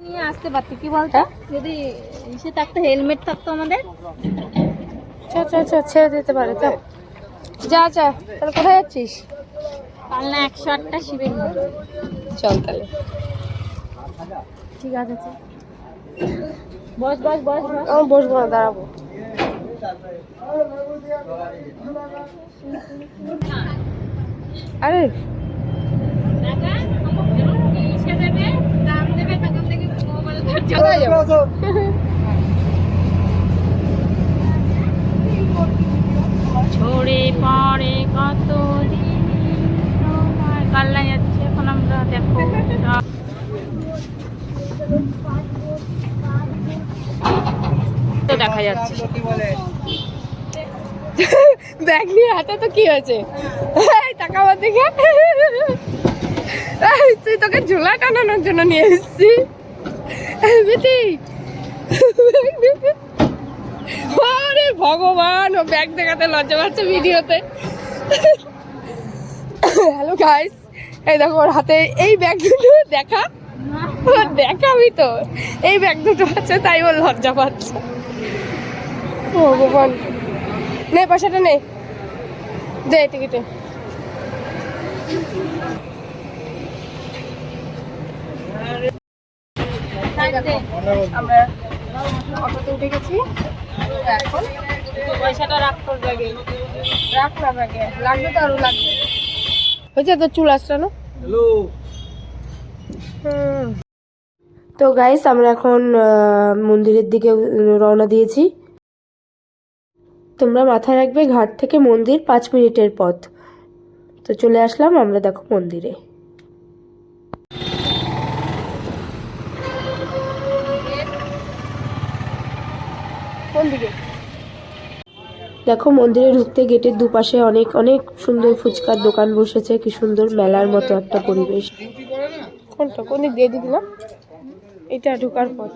নিয়ে আসতে পারতি কি বলতো? যদি সে থাকতো হেলমেট থাকতো আমাদের। চ চ চ ছেড়ে দিতে পারে তো। যা যা তাহলে কোথায় যাচ্ছিস? কাল না একশো আটটা শিবির চল তাহলে। ঠিক আছে বস বস বস। আমি বসবো না দাঁড়াবো। আরে ছড়ে পড়ে কত কাল্লা যাচ্ছে, এখন আমরা দেখো। দেখা যাচ্ছে। ব্যাগ নিয়ে হাতে তো কি হয়েছে? টাকা দিকে। তুই তোকে ঝোলা টানানোর জন্য নিয়ে এসেছি বিতি আরে ভগবান, ও ব্যাগ দেখাতে লজ্জা পাচ্ছে ভিডিওতে। হ্যালো গাইস এই দেখো ওর হাতে এই ব্যাগ দুটো দেখা। ও দেখাবি তো। এই ব্যাগ দুটো আছে, তাই ওর লজ্জা পাচ্ছে। ভগবান। নে, পয়সাটা নে। দে টিকিটে আমরা অটোতে উঠে গেছি। তো এখন পয়সাটা রাখ তোর ব্যাগে। রাখ না ব্যাগে লাগবে তো আরও লাগবে। হয়েছে তোর চুল হুম। তো গাইস আমরা এখন মন্দিরের দিকে রওনা দিয়েছি। তোমরা মাথায় রাখবে ঘাট থেকে মন্দির পাঁচ মিনিটের পথ। তো চলে আসলাম আমরা দেখো মন্দিরে। কোন দিকে। দেখো মন্দিরে ঢুকতে গেটের দুপাশে অনেক অনেক সুন্দর ফুচকার দোকান বসেছে। কি সুন্দর মেলার মতো একটা পরিবেশ। কোনটা? কোন দিক দিয়ে দিবি না এটা ঢোকার পথ।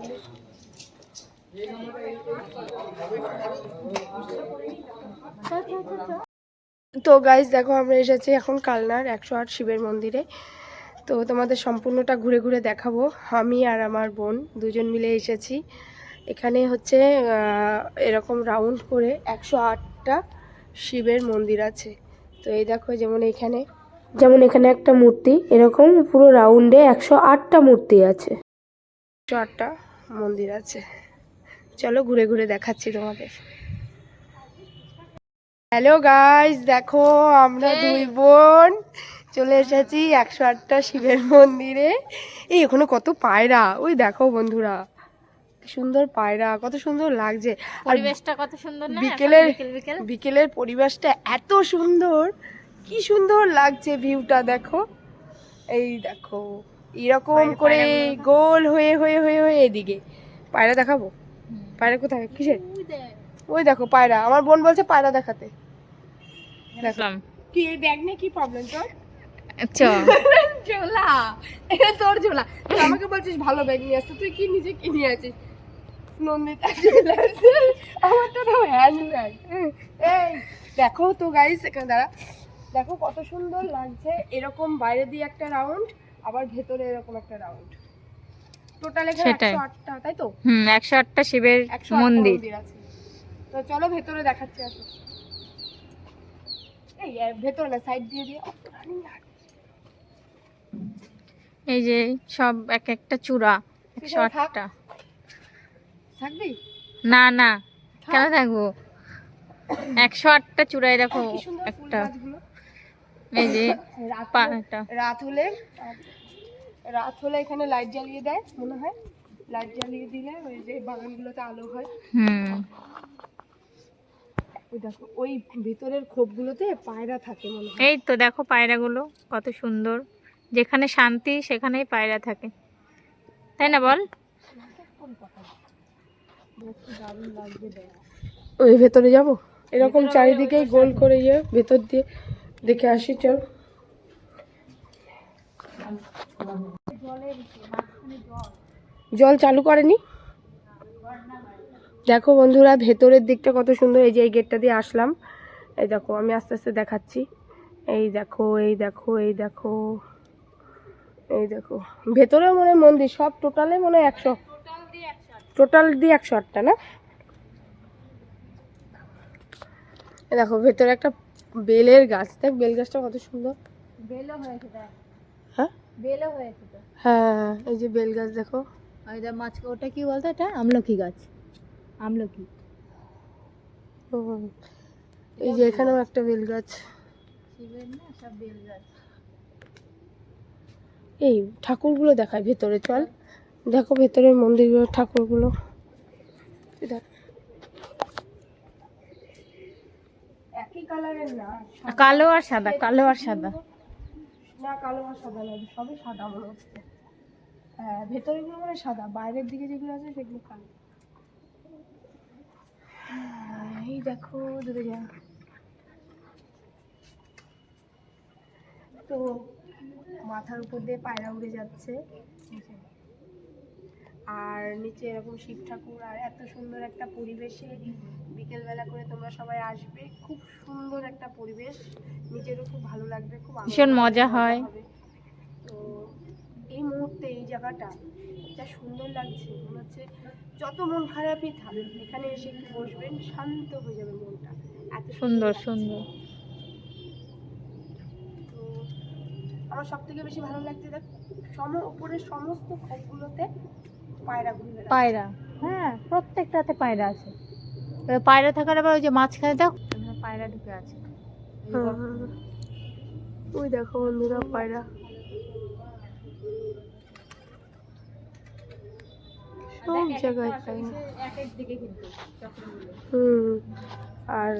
তো গাইজ দেখো আমরা এসেছি এখন কালনার একশো আট শিবের মন্দিরে। তো তোমাদের সম্পূর্ণটা ঘুরে ঘুরে দেখাবো। আমি আর আমার বোন দুজন মিলে এসেছি। এখানে হচ্ছে এরকম রাউন্ড করে একশো আটটা শিবের মন্দির আছে। তো এই দেখো যেমন এখানে যেমন এখানে একটা মূর্তি এরকম পুরো রাউন্ডে একশো আটটা মূর্তি আছে। একশো আটটা মন্দির আছে। চলো ঘুরে ঘুরে দেখাচ্ছি তোমাদের। হ্যালো গাইস দেখো আমরা দুই বোন চলে এসেছি একশো আটটা শিবের মন্দিরে। এই ওখানে কত পায়রা ওই দেখো বন্ধুরা। সুন্দর পায়রা কত সুন্দর লাগছে। আর পরিবেশটা কত সুন্দর না? বিকেলের বিকেল বিকেল। বিকেলের পরিবেশটা এত সুন্দর কি সুন্দর লাগছে ভিউটা দেখো। এই দেখো এরকম করে গোল হয়ে হয়ে হয়ে হয়ে এদিকে। পায়রা দেখাবো? পায়রা কোথায়? কিসের? ওই দেখো। পায়রা আমার বোন বলছে পায়রা দেখাতে। দেখলাম। কি এই ব্যাগ নিয়ে কি প্রবলেম তোর? চ ঝোলা এটা তোর ঝোলা। তুই আমাকে বলছিস ভালো ব্যাগ নিয়ে আসতে তুই কি নিজে কি নিয়ে আছিস? নন্দিতা আমারটা তো এই দেখো তো গাইস এখানে দাঁড়া। দেখো কত সুন্দর লাগছে। এরকম বাইরে দিয়ে একটা রাউন্ড আবার ভেতরে এরকম একটা রাউন্ড টোটাল এখানে একশো আটটা তাই তো? হুম একশো আটটা শিবের মন্দির। আছে। তো চলো ভেতরে দেখাচ্ছি আসো এই ভেতরে না সাইড দিয়ে দিয়ে। এই যে সব এক একটা চূড়া একশো আটটা। থাকবি? না না কেন থাকব? একশো আটটা চূড়ায় দেখো একটা। এই যে রাত হলে- রাত হলে রাত হলে এখানে লাইট জ্বালিয়ে দেয় মনে হয়। লাইট জ্বালিয়ে দিলে ওই যে বাগানগুলোতে আলো হয়। হুম। ওই দেখো ওই ভিতরের খোপগুলোতে পায়রা থাকে মনে হয়। এই তো দেখো পায়রাগুলো কত সুন্দর। যেখানে শান্তি সেখানেই পায়রা থাকে। তাই না বল? ওই ভেতরে যাব? এরকম চারিদিকে গোল করে ইয়ে ভেতর দিয়ে দেখে আসি, চল। জল চালু করেনি? দেখো বন্ধুরা, ভেতরের দিকটা কত সুন্দর, এই যে এই গেটটা দিয়ে আসলাম। এই দেখো, আমি আস্তে আস্তে দেখাচ্ছি। এই দেখো এই দেখো এই দেখো এই দেখো। ভেতরেও মনে মন্দির, সব টোটালে মনে হয় একশো টোটাল দিয়ে একশো আটটা না? দেখো ভেতরে একটা বেলের গাছ দেখ বেল গাছটা কত সুন্দর। বেলও হয়েছে দেখ। হ্যাঁ? বেলও হয়েছে তো। হ্যাঁ এই যে বেল গাছ দেখো। আর এটা মাছ ওটা কি বলতো এটা? আমলকি গাছ। আমলকি। এই যে এখানেও একটা বেল গাছ। এই ঠাকুরগুলো দেখায় ভেতরে চল। দেখো ভেতরের মন্দিরগুলো ঠাকুরগুলো। কালো আর সাদা কালো আর সাদা। না কালো আর সাদা না সবই সাদা মনে হচ্ছে। হ্যাঁ ভেতরেগুলো মানে সাদা বাইরের দিকে যেগুলো আছে সেগুলো কালো। হ্যাঁ, এই দেখো দূরে যা তো মাথার উপর দিয়ে পায়রা উড়ে যাচ্ছে। আর নিচে এরকম শিব ঠাকুর আর এত সুন্দর একটা পরিবেশে বিকেলবেলা করে তোমরা সবাই আসবে। খুব সুন্দর একটা পরিবেশ। নিজেরও খুব ভালো লাগবে খুব ভীষণ মজা হয়। তো এই মুহূর্তে এই জায়গাটা যা সুন্দর লাগছে মনে হচ্ছে যত মন খারাপই থাক এখানে এসে একটু বসবেন শান্ত হয়ে যাবে মনটা। এত সুন্দর সুন্দর তো আমার সব থেকে বেশি ভালো লাগছে দেখ সম উপরের সমস্ত খোপগুলোতে পায়রা হ্যাঁ প্রত্যেকটাতে পায়রা আছে। এবার পায়রা থাকার আবার ওই যে মাঝখানে দেখো। পায়রা ঢুকে আছে। ওই দেখো বন্ধুরা পায়রা। সব জায়গায় পায়রা। হুম। আর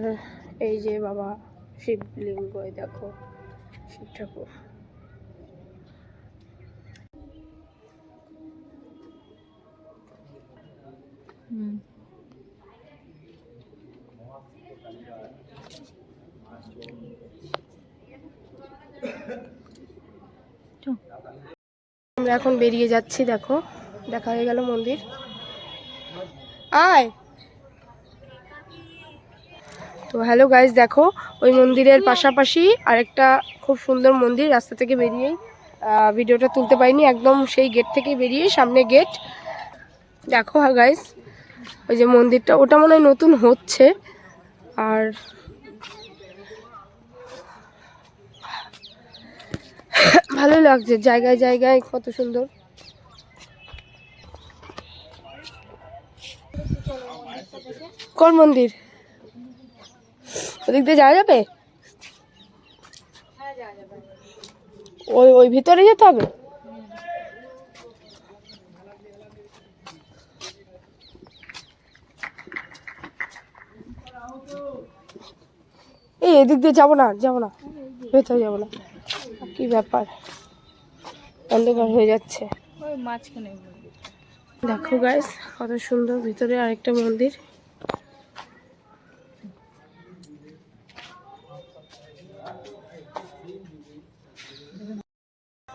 এই যে বাবা শিবলিঙ্গ দেখো শিব ঠাকুর। আমরা এখন বেরিয়ে যাচ্ছি, দেখো। দেখা হয়ে গেল মন্দির। আয়। তো হ্যালো গাইজ দেখো, ওই মন্দিরের পাশাপাশি আরেকটা খুব সুন্দর মন্দির রাস্তা থেকে বেরিয়েই ভিডিওটা তুলতে পারিনি। একদম সেই গেট থেকে বেরিয়ে সামনে গেট দেখো হ্যাঁ গাইজ ওই যে মন্দিরটা ওটা মনে হয় নতুন হচ্ছে। আর ভালো লাগছে জায়গায় জায়গায় কত সুন্দর। কোন মন্দির? ওদিক দিয়ে যাওয়া যাবে। ওই ওই ভিতরে যেতে হবে? এই এদিক দিয়ে যাব না যাব না। ভেতরে যাব না। কি ব্যাপার? অন্ধকার হয়ে যাচ্ছে। দেখো গাইস কত সুন্দর। ভিতরে আরেকটা মন্দির।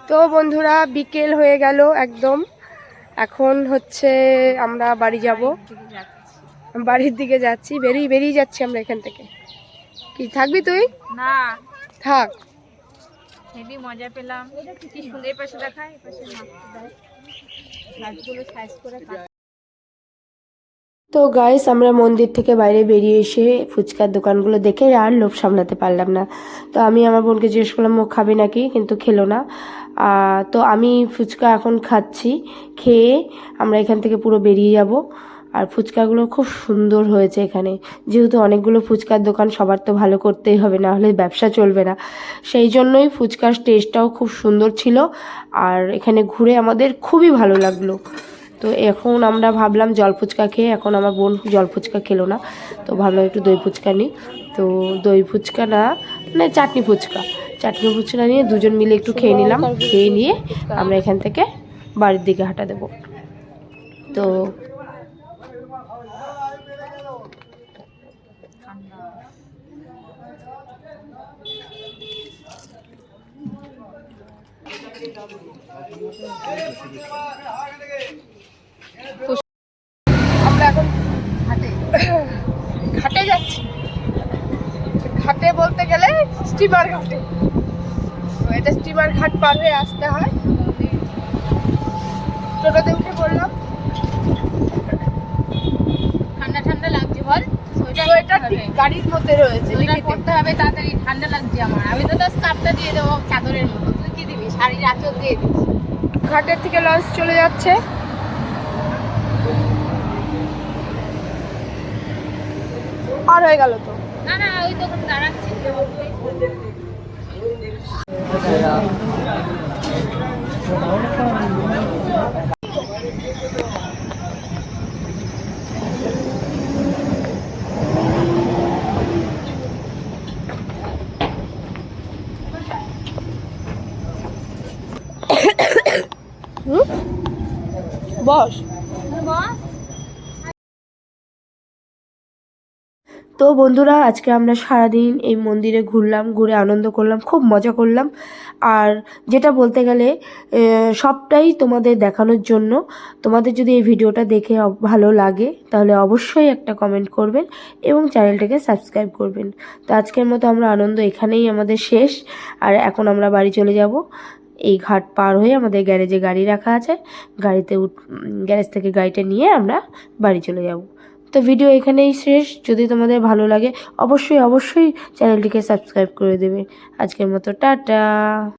তো বন্ধুরা, বিকেল হয়ে গেল একদম। এখন হচ্ছে আমরা বাড়ি যাব। বাড়ির দিকে যাচ্ছি। বেরিয়ে বেরিয়ে যাচ্ছি আমরা এখান থেকে। কি থাকবি তুই? না। থাক। হেভি মজা পেলাম। কি সুন্দর এই পাশে দেখা এই পাশে গাছগুলো সাইজ করে কাটা। তো গাইস আমরা মন্দির থেকে বাইরে বেরিয়ে এসে ফুচকার দোকানগুলো দেখে আর লোভ সামলাতে পারলাম না। তো আমি আমার বোনকে জিজ্ঞেস করলাম ও খাবে নাকি? কিন্তু খেলো না। তো আমি ফুচকা এখন খাচ্ছি খেয়ে আমরা এখান থেকে পুরো বেরিয়ে যাব। আর ফুচকাগুলো খুব সুন্দর হয়েছে এখানে। যেহেতু অনেকগুলো ফুচকার দোকান, সবার তো ভালো করতেই হবে, না হলে ব্যবসা চলবে না। সেই জন্যই ফুচকার টেস্টটাও খুব সুন্দর ছিল আর এখানে ঘুরে আমাদের খুবই ভালো লাগল। তো এখন আমরা ভাবলাম জল ফুচকা খেয়ে, এখন আমার বোন জল ফুচকা খেলো না, তো ভাবলাম একটু দই ফুচকা নিই। তো দই ফুচকা না মানে চাটনি ফুচকা। চাটনি ফুচকা নিয়ে দুজন মিলে একটু খেয়ে নিলাম। খেয়ে নিয়ে আমরা এখান থেকে বাড়ির দিকে হাঁটা দেবো। তো আমরা এখন ঘাটে। ঘাটে যাচ্ছি। ঘাটে বলতে গেলে স্টিমার ঘাটে। এটা স্টিমার ঘাট পার হয়ে আসতে হয়। টোটোতে উঠে পড়লাম। ঠান্ডা ঠান্ডা লাগছে বল। সোয়েটার গাড়ির মধ্যে রয়েছে ডিকিতে। হবে তাড়াতাড়ি ঠান্ডা লাগছে আমার। আমি তো স্কার্ফটা দিয়ে দেবো চাদরের মতো শাড়ির আঁচল দিয়ে দিচ্ছি। ঘাটের থেকে লঞ্চ চলে যাচ্ছে। আর হয়ে গেল তো। না না ওই তখন দাঁড়াচ্ছি। বস বস। তো বন্ধুরা, আজকে আমরা সারাদিন এই মন্দিরে ঘুরলাম, ঘুরে আনন্দ করলাম, খুব মজা করলাম। আর যেটা বলতে গেলে সবটাই তোমাদের দেখানোর জন্য। তোমাদের যদি এই ভিডিওটা দেখে ভালো লাগে, তাহলে অবশ্যই একটা কমেন্ট করবেন এবং চ্যানেলটাকে সাবস্ক্রাইব করবেন। তো আজকের মতো আমরা আনন্দ এখানেই আমাদের শেষ। আর এখন আমরা বাড়ি চলে যাব। এই ঘাট পার হয়ে আমাদের গ্যারেজে গাড়ি রাখা আছে। গাড়িতে উঠ গ্যারেজ থেকে গাড়িটা নিয়ে আমরা বাড়ি চলে যাব। তো ভিডিও এখানেই শেষ। যদি তোমাদের ভালো লাগে, অবশ্যই অবশ্যই চ্যানেলটিকে সাবস্ক্রাইব করে দেবে। আজকের মতো, টাটা।